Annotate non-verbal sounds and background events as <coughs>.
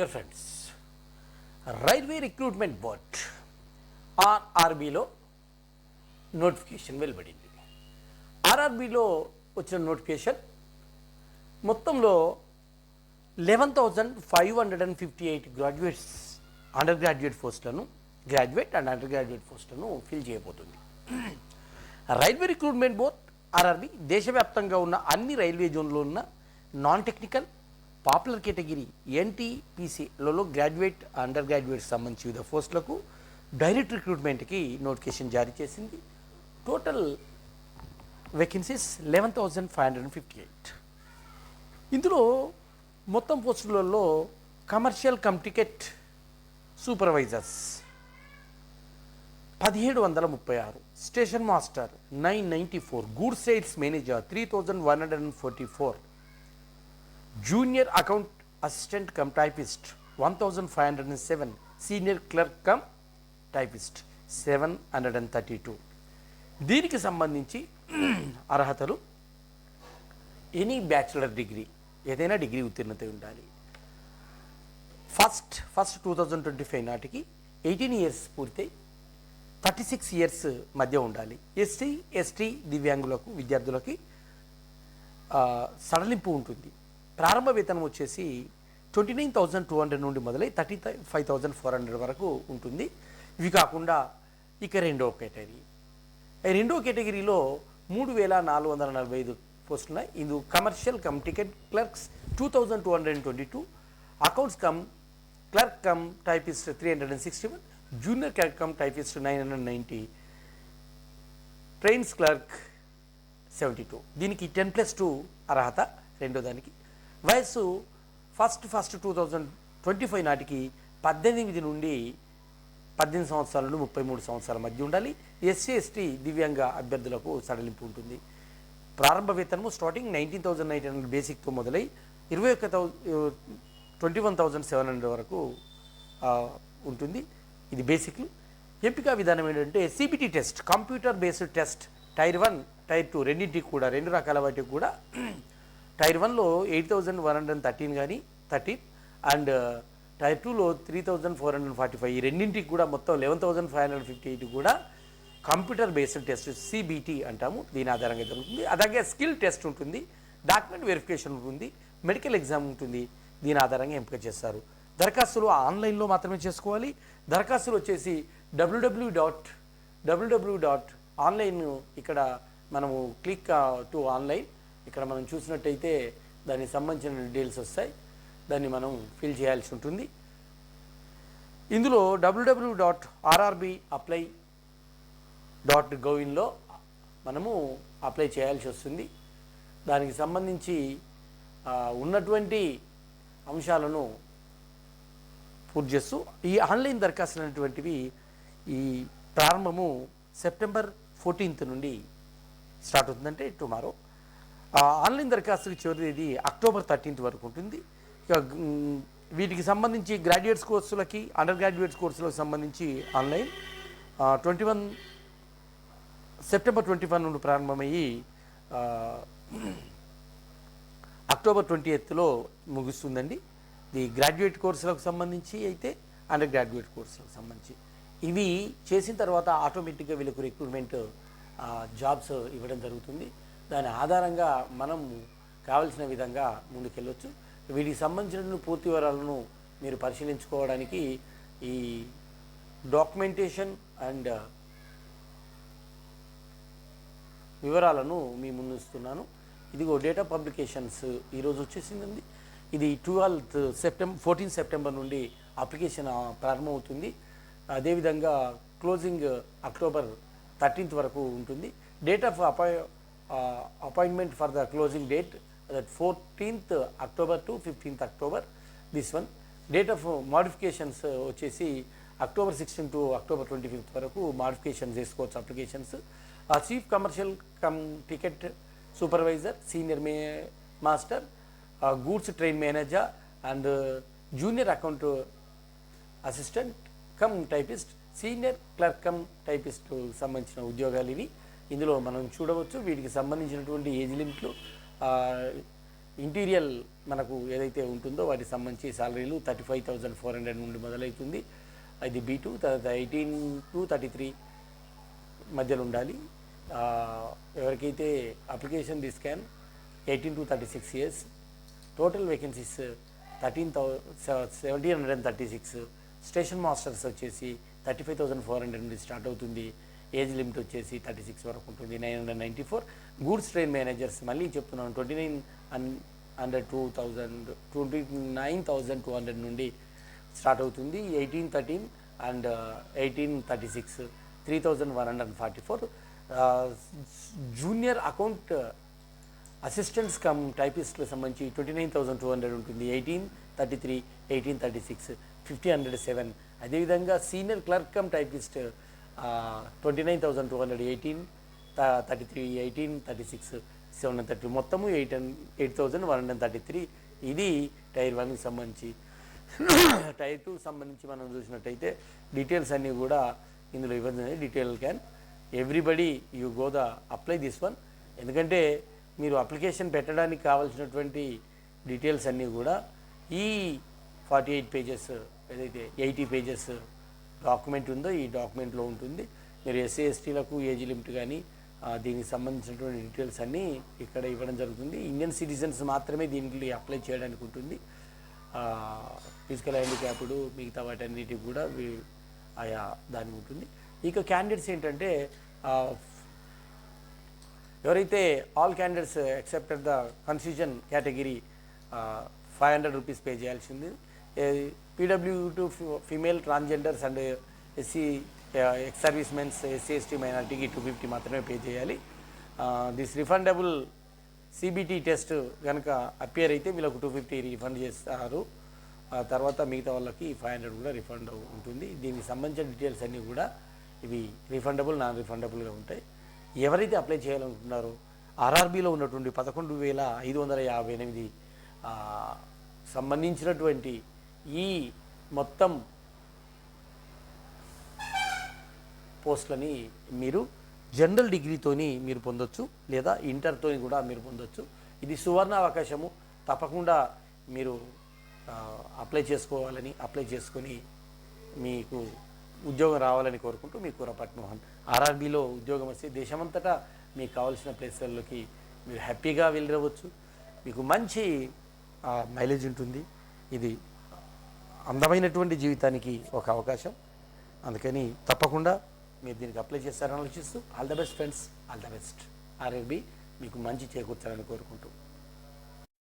Dear friends railway recruitment board ఆర్ఆర్బిలో notification వెలువడింది. ఆర్ఆర్బిలో వచ్చిన నోటిఫికేషన్ మొత్తంలో eleven thousand five hundred and fifty eight graduates undergraduate పోస్టులను graduate and under graduate పోస్టులను fill చేయబోతుంది రైల్వే రిక్రూట్మెంట్ బోర్డ్ ఆర్ఆర్బి దేశవ్యాప్తంగా ఉన్న అన్ని రైల్వే జోన్లో ఉన్న నాన్ టెక్నికల్ పాపులర్ కేటగిరీ ఎన్టీపీసీలలో గ్రాడ్యుయేట్ అండర్ గ్రాడ్యుయేట్ సంబంధించి వివిధ పోస్టులకు డైరెక్ట్ రిక్రూట్మెంట్కి నోటిఫికేషన్ జారీ చేసింది. Total vacancies eleven thousand five hundred fifty eight. ఇందులో మొత్తం పోస్టులలో కమర్షియల్ కమ్ టికెట్ సూపర్వైజర్స్ పదిహేడు వందల ముప్పై ఆరు station master nine ninety four good sales manager three thousand one hundred and forty four junior account assistant cum typist one thousand five hundred and seven senior clerk cum typist seven hundred and thirty two దీనికి సంబంధించి <clears throat> అర్హతలు any bachelor degree ఏదైనా degree ఉత్తీర్ణత ఉండాలి. First first two thousand twenty five నాటికి eighteen years పూర్తయి thirty six years మధ్య ఉండాలి. ఎస్టీ ఎస్టీ దివ్యాంగులకు విద్యార్థులకి సడలింపు ఉంటుంది. ప్రారంభ వేతనం వచ్చేసి twenty nine thousand two hundred నుండి మొదలై thirty five thousand four hundred వరకు ఉంటుంది. ఇవి కాకుండా ఇక రెండో కేటగిరీ. ఈ రెండో కేటగిరీలో మూడు వేల నాలుగు వందల నలభై ఐదు పోస్టులు ఉన్నాయి. ఇందు commercial cum ticket clerks two thousand two hundred and twenty two accounts cum clerk cum typist three hundred and sixty one junior clerk cum typist nine hundred ninety trains clerk seventy two దీనికి ten plus two అర్హత రెండో దానికి వయస్సు first first two thousand twenty five నాటికి పద్దెనిమిది నుండి పద్దెనిమిది సంవత్సరాల నుండి ముప్పై మూడు సంవత్సరాల మధ్య ఉండాలి. ఎస్సీ ఎస్టీ దివ్యాంగ అభ్యర్థులకు సడలింపు ఉంటుంది. ప్రారంభ వేతనము starting nineteen thousand nine hundred బేసిక్తో మొదలై ఇరవై ఒక్క thou twenty one thousand seven hundred వరకు ఉంటుంది. ఇది బేసిక్లు ఎంపిక విధానం ఏంటంటే CBT test computer based test tier one tier two రెండింటికి కూడా రెండు రకాల వాటికి కూడా టైర్ వన్లో eight thousand one hundred thirteen కానీ థర్టీన్ అండ్ టైర్ టూలో three thousand four hundred forty five ఈ రెండింటికి కూడా మొత్తం eleven thousand five hundred fifty eight కూడా కంప్యూటర్ బేస్డ్ టెస్ట్ సిబిటి అంటాము. దీని ఆధారంగా జరుగుతుంది. అలాగే స్కిల్ టెస్ట్ ఉంటుంది డాక్యుమెంట్ వెరిఫికేషన్ ఉంటుంది మెడికల్ ఎగ్జామ్ ఉంటుంది. దీని ఆధారంగా ఎంపిక చేస్తారు. దరఖాస్తులు ఆన్లైన్లో మాత్రమే చేసుకోవాలి. దరఖాస్తులు వచ్చేసి W W dot W W dot online ఇక్కడ మనము క్లిక్ టు ఆన్లైన్. ఇక్కడ మనం చూసినట్టయితే దానికి సంబంధించిన డీటెయిల్స్ వస్తాయి. దాన్ని మనం ఫిల్ చేయాల్సి ఉంటుంది. ఇందులో W W dot RRB apply dot గోవిన్లో మనము అప్లై చేయాల్సి వస్తుంది. దానికి సంబంధించి ఉన్నటువంటి అంశాలను పూర్తి చేస్తూ ఈ ఆన్లైన్ దరఖాస్తులు అనేటువంటివి ఈ ప్రారంభము సెప్టెంబర్ ఫోర్టీన్త్ నుండి స్టార్ట్ అవుతుందంటే టుమారో. ఆన్లైన్ దరఖాస్తుకి చివరి తేదీ అక్టోబర్ థర్టీన్త్ వరకు ఉంటుంది. ఇక వీటికి సంబంధించి గ్రాడ్యుయేట్స్ కోర్సులకి అండర్ గ్రాడ్యుయేట్స్ కోర్సులకు సంబంధించి online. Twenty one September twenty one నుండి ప్రారంభమయ్యి అక్టోబర్ ట్వంటీ ఎయిత్లో ముగుస్తుందండి. ఇది గ్రాడ్యుయేట్ కోర్సులకు సంబంధించి అయితే అండర్ గ్రాడ్యుయేట్ కోర్సులకు సంబంధించి. ఇవి చేసిన తర్వాత ఆటోమేటిక్గా వీళ్ళకు రిక్రూట్మెంట్ జాబ్స్ ఇవ్వడం జరుగుతుంది. దాని ఆధారంగా మనం కావలసిన విధంగా ముందుకెళ్ళొచ్చు. వీటికి సంబంధించిన పూర్తి వివరాలను మీరు పరిశీలించుకోవడానికి ఈ డాక్యుమెంటేషన్ అండ్ వివరాలను మీ ముందుస్తున్నాను ఇదిగో డేటా పబ్లికేషన్స్ ఈరోజు వచ్చేసిందండి. ఇది ట్వెల్త్ సెప్టెంబర్ ఫోర్టీన్త్ సెప్టెంబర్ నుండి అప్లికేషన్ ప్రారంభమవుతుంది. అదేవిధంగా క్లోజింగ్ అక్టోబర్ థర్టీన్త్ వరకు ఉంటుంది. Date of appoi appointment for the closing date that fourteenth October to fifteenth October this one date of modifications వచ్చేసి October sixteen to October twenty fifth వరకు modification చేసుకోవచ్చు applications ఆ chief commercial cum ticket supervisor senior may master goods train manager and junior account assistant cum typist senior clerk cum typist సంబంధించిన ఉద్యోగాలు ఇవి. ఇందులో మనం చూడవచ్చు వీటికి సంబంధించినటువంటి ఏజ్ లిమిట్లు ఇంటీరియల్ మనకు ఏదైతే ఉంటుందో వాటికి సంబంధించి సాలరీలు thirty five thousand four hundred నుండి మొదలవుతుంది. అది బీ టూ తర్వాత ఎయిటీన్ టు థర్టీ త్రీ మధ్యలో ఉండాలి. ఎవరికైతే application the scan eighteen to thirty six years total vacancies thirteen thou seventeen hundred and thirty six station masters వచ్చేసి thirty five thousand four hundred నుండి start అవుతుంది. Age limit వచ్చేసి thirty six వరకు ఉంటుంది nine hundred ninety four. Goods train managers మళ్ళీ చెప్తున్నాను twenty nine hundred two thousand twenty nine thousand two hundred నుండి start అవుతుంది. Eighteen thirteen and eighteen thirty six three thousand one hundred forty four. Junior account assistants cum టైపిస్ట్కి సంబంధించి twenty nine thousand two hundred ఉంటుంది. Eighteen thirty three eighteen thirty six fifty hundred seven. అదేవిధంగా senior clerk cum typist twenty nine thousand two hundred eighteen thirty three eighteen thirty six seven hundred thirty మొత్తము eight eight thousand one hundred thirty three ఇది tyre వన్కి సంబంధించి. <coughs> Tier two సంబంధించి మనం చూసినట్టయితే details అన్నీ కూడా ఇందులో ఇవ్వదు detail can. Everybody you go the apply this one. ఎందుకంటే మీరు అప్లికేషన్ పెట్టడానికి కావాల్సినటువంటి డీటెయిల్స్ అన్నీ కూడా ఈ ఫార్టీ ఎయిట్ పేజెస్ ఏదైతే ఎయిటీ పేజెస్ డాక్యుమెంట్ ఉందో ఈ డాక్యుమెంట్లో ఉంటుంది. మీరు ఎస్సీ ఎస్టీలకు ఏజ్ లిమిట్ కానీ దీనికి సంబంధించినటువంటి డీటెయిల్స్ అన్నీ ఇక్కడ ఇవ్వడం జరుగుతుంది. ఇండియన్ సిటిజన్స్ మాత్రమే దీనికి అప్లై చేయడానికి ఉంటుంది. ఫిజికల్ హ్యాండిక్యాప్డ్ మిగతా వాటన్నిటికి కూడా ఆయా దాని ఉంటుంది. ఇక క్యాండిడేట్స్ ఏంటంటే ఎవరైతే all candidates excepted the confusion category five hundred rupees pay చేయాల్సింది. PW to female transgenders and SC ex service mens SC ST మైనార్టీకి two fifty మాత్రమే పే చేయాలి. దిస్ రిఫండబుల్ సిబిటీ టెస్ట్ కనుక అపియర్ అయితే వీళ్ళకు టూ ఫిఫ్టీ రిఫండ్ చేస్తారు. ఆ తర్వాత మిగతా వాళ్ళకి ఫైవ్ హండ్రెడ్ కూడా రిఫండ్ ఉంటుంది. దీనికి సంబంధించిన డీటెయిల్స్ అన్నీ కూడా ఇవి రిఫండబుల్ నాన్ రిఫండబుల్గా ఉంటాయి. ఎవరైతే అప్లై చేయాలనుకుంటున్నారో ఆర్ఆర్బీలో ఉన్నటువంటి పదకొండు వేల ఐదు వందల యాభై ఎనిమిది సంబంధించినటువంటి ఈ మొత్తం పోస్టులని మీరు జనరల్ డిగ్రీతోని మీరు పొందొచ్చు లేదా ఇంటర్తోని కూడా మీరు పొందొచ్చు. ఇది సువర్ణ అవకాశము తప్పకుండా మీరు అప్లై చేసుకోవాలని అప్లై చేసుకొని మీకు ఉద్యోగం రావాలని కోరుకుంటూ మీ కూరపాటి మోహన్ ఆర్ఆర్బీలో ఉద్యోగం వస్తే దేశమంతటా మీకు కావాల్సిన ప్లేసుల్లోకి మీరు హ్యాపీగా వెళ్ళవచ్చు. మీకు మంచి మైలేజ్ ఉంటుంది. ఇది అందమైనటువంటి జీవితానికి ఒక అవకాశం. అందుకని తప్పకుండా మీరు దీనికి అప్లై చేస్తారని ఆలోచిస్తూ all the best friends all the best RLB మీకు మంచి చేకూర్చాలని కోరుకుంటూ.